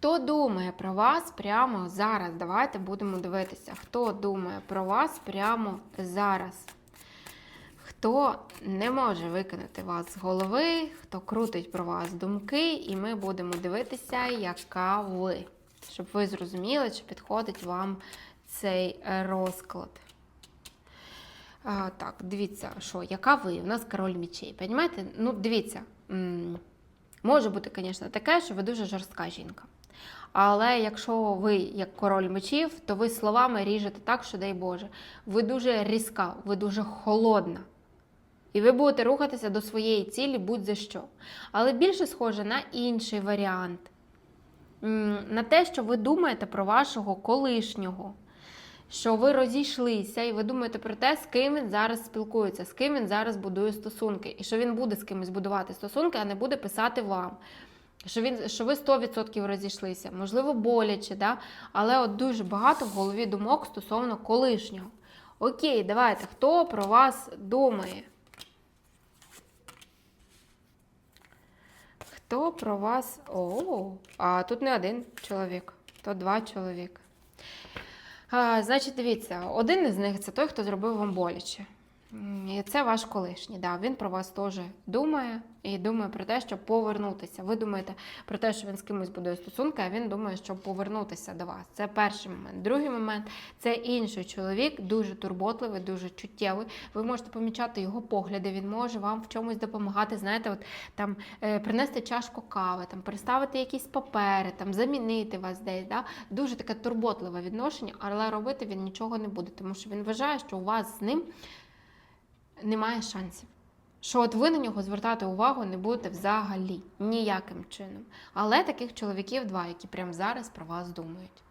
Хто думає про вас прямо зараз? Давайте будемо дивитися. Хто думає про вас прямо зараз? Хто не може викинути вас з голови, хто крутить про вас думки, і ми будемо дивитися, яка ви. Щоб ви зрозуміли, чи підходить вам цей е, розклад. А, так, дивіться, що, яка ви? У нас король мічей. Понімаєте? Ну, дивіться, може бути, звісно, таке, що ви дуже жорстка жінка. Але якщо ви як король мечів, то ви словами ріжете так, що дай Боже. Ви дуже різка, ви дуже холодна. І ви будете рухатися до своєї цілі будь-за що. Але більше схоже на інший варіант. На те, що ви думаєте про вашого колишнього, що ви розійшлися, і ви думаєте про те, з ким він зараз спілкується, з ким він зараз будує стосунки, і що він буде з кимось будувати стосунки, а не буде писати вам. Що він що ви 100% розійшлися, можливо, боляче, да? але от дуже багато в голові думок стосовно колишнього. Окей, давайте, хто про вас думає? Хто про вас. О, а тут не один чоловік, то два чоловіка. Значить, дивіться, один із них це той, хто зробив вам боляче. Це ваш колишній. Да, він про вас теж думає і думає про те, щоб повернутися. Ви думаєте про те, що він з кимось будує стосунки, а він думає, щоб повернутися до вас. Це перший момент. Другий момент це інший чоловік, дуже турботливий, дуже чуттєвий. Ви можете помічати його погляди. Він може вам в чомусь допомагати. Знаєте, от там е, принести чашку кави, там переставити якісь папери, там замінити вас десь. Да? Дуже таке турботливе відношення, але робити він нічого не буде, тому що він вважає, що у вас з ним немає шансів. Що от ви на нього звертати увагу не будете взагалі ніяким чином. Але таких чоловіків два, які прямо зараз про вас думають.